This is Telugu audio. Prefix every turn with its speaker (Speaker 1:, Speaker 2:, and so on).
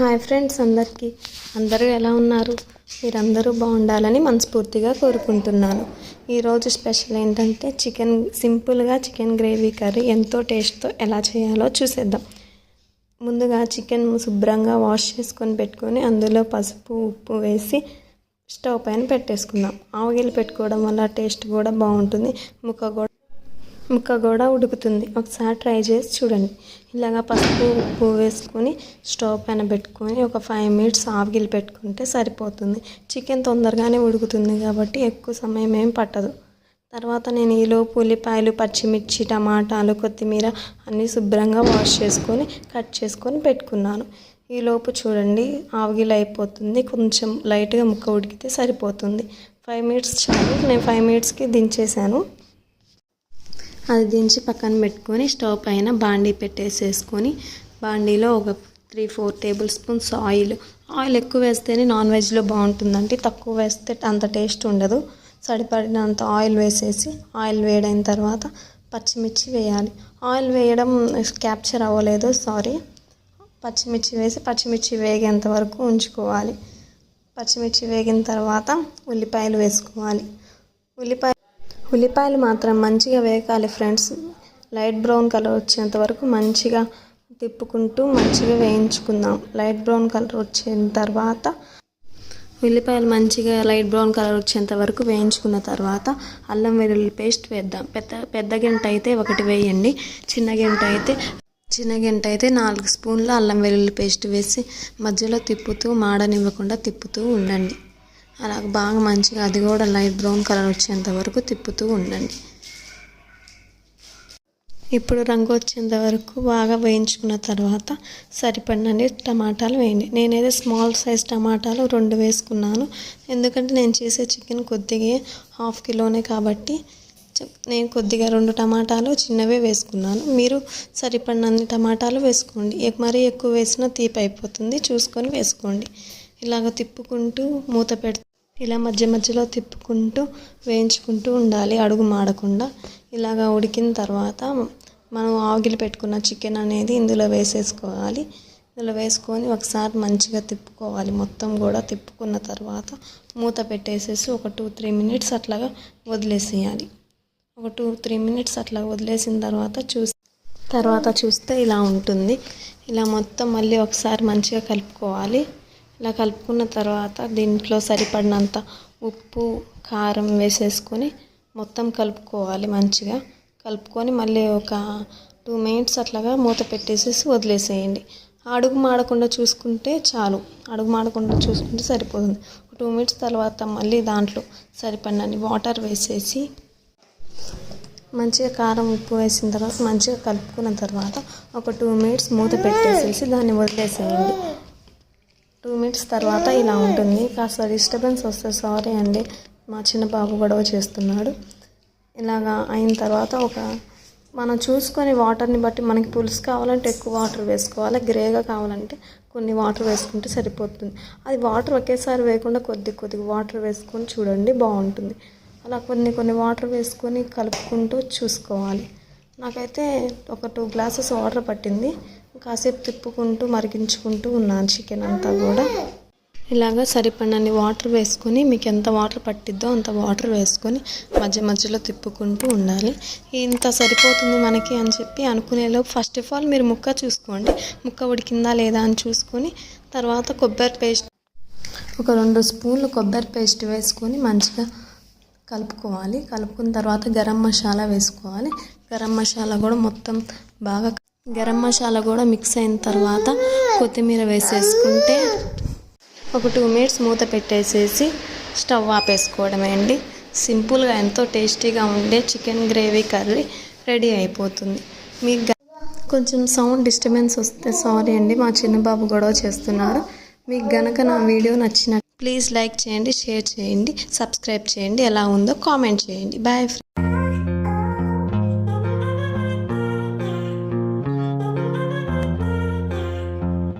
Speaker 1: హాయ్ ఫ్రెండ్స్ అందరికీ. అందరూ ఎలా ఉన్నారు? మీరందరూ బాగుండాలని మనస్ఫూర్తిగా కోరుకుంటున్నాను. ఈరోజు స్పెషల్ ఏంటంటే చికెన్ సింపుల్గా చికెన్ గ్రేవీ కర్రీ ఎంతో టేస్ట్తో ఎలా చేయాలో చూసేద్దాం. ముందుగా చికెన్ శుభ్రంగా వాష్ చేసుకొని పెట్టుకొని అందులో పసుపు ఉప్పు వేసి స్టవ్ పైన పెట్టేసుకుందాం. ఆవగిలు పెట్టుకోవడం వల్ల టేస్ట్ కూడా బాగుంటుంది. ముక్క కూడా ముక్క కూడా ఉడుకుతుంది. ఒకసారి ట్రై చేసి చూడండి. ఇలాగ పసుపు ఉప్పు వేసుకొని స్టవ్ పైన పెట్టుకొని ఒక ఫైవ్ మినిట్స్ ఆవిగిలు పెట్టుకుంటే సరిపోతుంది. చికెన్ తొందరగానే ఉడుకుతుంది కాబట్టి ఎక్కువ సమయం ఏం పట్టదు. తర్వాత నేను ఈలోపు ఉల్లిపాయలు పచ్చిమిర్చి టమాటాలు కొత్తిమీర అన్నీ శుభ్రంగా వాష్ చేసుకొని కట్ చేసుకొని పెట్టుకున్నాను. ఈలోపు చూడండి ఆవిగిలు అయిపోతుంది. కొంచెం లైట్గా ముక్క ఉడికితే సరిపోతుంది. ఫైవ్ మినిట్స్ చాలు. నేను ఫైవ్ మినిట్స్కి దించేసాను. అది దించి పక్కన పెట్టుకొని స్టవ్ పైన బాండీ పెట్టేసేసుకొని బాండీలో ఒక three four table spoons oil. Oil ఎక్కువ వేస్తేనే నాన్ వెజ్లో బాగుంటుందండి తక్కువ వేస్తే అంత టేస్ట్ ఉండదు. సరిపడినంత ఆయిల్ వేసేసి ఆయిల్ వేడైన తర్వాత పచ్చిమిర్చి వేయాలి. ఆయిల్ వేయడం క్యాప్చర్ అవ్వలేదు సారీ. పచ్చిమిర్చి వేసి పచ్చిమిర్చి వేగేంత వరకు ఉంచుకోవాలి. పచ్చిమిర్చి వేగిన తర్వాత ఉల్లిపాయలు వేసుకోవాలి. ఉల్లిపాయ ఉల్లిపాయలు మాత్రం మంచిగా వేగాలి ఫ్రెండ్స్. లైట్ బ్రౌన్ కలర్ వచ్చేంత వరకు మంచిగా తిప్పుకుంటూ మంచిగా వేయించుకుందాం. లైట్ బ్రౌన్ కలర్ వచ్చిన తర్వాత ఉల్లిపాయలు మంచిగా లైట్ బ్రౌన్ కలర్ వచ్చేంత వరకు వేయించుకున్న తర్వాత అల్లం వెల్లుల్లి పేస్ట్ వేద్దాం. పెద్ద పెద్ద గంట అయితే ఒకటి వేయండి. చిన్న గంట అయితే చిన్న గంట అయితే నాలుగు స్పూన్ల అల్లం వెల్లుల్లి పేస్ట్ వేసి మధ్యలో తిప్పుతూ మాడనివ్వకుండా తిప్పుతూ ఉండండి. అలా బాగా మంచిగా అది కూడా లైట్ బ్రౌన్ కలర్ వచ్చేంత వరకు తిప్పుతూ ఉండండి. ఇప్పుడు రంగు వచ్చేంత వరకు బాగా వేయించుకున్న తర్వాత సరిపడినన్ని టమాటాలు వేయండి. నేనైతే స్మాల్ సైజ్ టమాటాలు రెండు వేసుకున్నాను. ఎందుకంటే నేను చేసే చికెన్ కొద్దిగా హాఫ్ కిలోనే కాబట్టి నేను కొద్దిగా రెండు టమాటాలు చిన్నవే వేసుకున్నాను. మీరు సరిపడినన్ని టమాటాలు వేసుకోండి. మరీ ఎక్కువ వేసినా తీపి అయిపోతుంది. చూసుకొని వేసుకోండి. ఇలాగ తిప్పుకుంటూ మూత పెడి ఇలా మధ్య మధ్యలో తిప్పుకుంటూ వేయించుకుంటూ ఉండాలి. అడుగు మాడకుండా. ఇలాగ ఉడికిన తర్వాత మనం ఆగిలి పెట్టుకున్న చికెన్ అనేది ఇందులో వేసేసుకోవాలి. ఇందులో వేసుకొని ఒకసారి మంచిగా తిప్పుకోవాలి. మొత్తం కూడా తిప్పుకున్న తర్వాత మూత పెట్టేసేసి ఒక టూ త్రీ మినిట్స్ అట్లాగా వదిలేసేయాలి. ఒక టూ త్రీ మినిట్స్ అట్లా వదిలేసిన తర్వాత చూసి తర్వాత చూస్తే ఇలా ఉంటుంది. ఇలా మొత్తం మళ్ళీ ఒకసారి మంచిగా కలుపుకోవాలి. ఇలా కలుపుకున్న తర్వాత దీంట్లో సరిపడినంత ఉప్పు కారం వేసేసుకొని మొత్తం కలుపుకోవాలి మంచిగా. కలుపుకొని మళ్ళీ ఒక టూ మినిట్స్ అట్లాగా మూత పెట్టేసేసి వదిలేసేయండి. అడుగు మాడకుండా చూసుకుంటే చాలు. అడుగు మాడకుండా చూసుకుంటే సరిపోతుంది. టూ మినిట్స్ తర్వాత మళ్ళీ దాంట్లో సరిపడినన్ని వాటర్ వేసేసి మంచిగా కారం ఉప్పు వేసిన తర్వాత మంచిగా కలుపుకున్న తర్వాత ఒక టూ మినిట్స్ మూత పెట్టేసేసి దాన్ని వదిలేసేయండి. మినిట్స్ తర్వాత ఇలా ఉంటుంది. కాస్త డిస్టర్బెన్స్ వస్తే సారీ అండి. మా చిన్న బాబు గొడవ చేస్తున్నాడు. ఇలాగా అయిన తర్వాత ఒక మనం చూసుకొని వాటర్ని బట్టి మనకి పులుసు కావాలంటే ఎక్కువ వాటర్ వేసుకోవాలి. గ్రేగా కావాలంటే కొన్ని వాటర్ వేసుకుంటే సరిపోతుంది. అది వాటర్ ఒకేసారి వేయకుండా కొద్ది కొద్దిగా వాటర్ వేసుకొని చూడండి బాగుంటుంది. అలా కొన్ని కొన్ని వాటర్ వేసుకొని కలుపుకుంటూ చూసుకోవాలి. నాకైతే ఒక టూ గ్లాసెస్ వాటర్ పట్టింది. కాసేపు తిప్పుకుంటూ మరిగించుకుంటూ ఉన్నాను చికెన్ అంతా కూడా. ఇలాగ సరిపడని వాటర్ వేసుకొని మీకు ఎంత వాటర్ పట్టిద్దో అంత వాటర్ వేసుకొని మధ్య మధ్యలో తిప్పుకుంటూ ఉండాలి. ఇంత సరిపోతుంది మనకి అని చెప్పి అనుకునేలోపు ఫస్ట్ ఆఫ్ ఆల్ మీరు ముక్క చూసుకోండి. ముక్క ఉడికిందా లేదా అని చూసుకొని తర్వాత కొబ్బరి పేస్ట్ ఒక రెండు స్పూన్లు కొబ్బరి పేస్ట్ వేసుకొని మంచిగా కలుపుకోవాలి. కలుపుకున్న తర్వాత గరం మసాలా వేసుకోవాలి. గరం మసాలా కూడా మొత్తం బాగా గరం మసాలా కూడా మిక్స్ అయిన తర్వాత కొత్తిమీర వేసేసుకుంటే ఒక టూ మినిట్స్ మూత పెట్టేసేసి స్టవ్ ఆపేసుకోవడమే అండి. సింపుల్గా ఎంతో టేస్టీగా ఉండే చికెన్ గ్రేవీ కర్రీ రెడీ అయిపోతుంది. మీకు కొంచెం సౌండ్ డిస్టర్బెన్స్ వస్తే సారీ అండి మా చిన్న బాబు గొడవ చేస్తున్నారు. మీకు గనక నా వీడియో నచ్చిన ప్లీజ్ లైక్ చేయండి షేర్ చేయండి సబ్స్క్రైబ్ చేయండి ఎలా ఉందో కామెంట్ చేయండి. Boy friend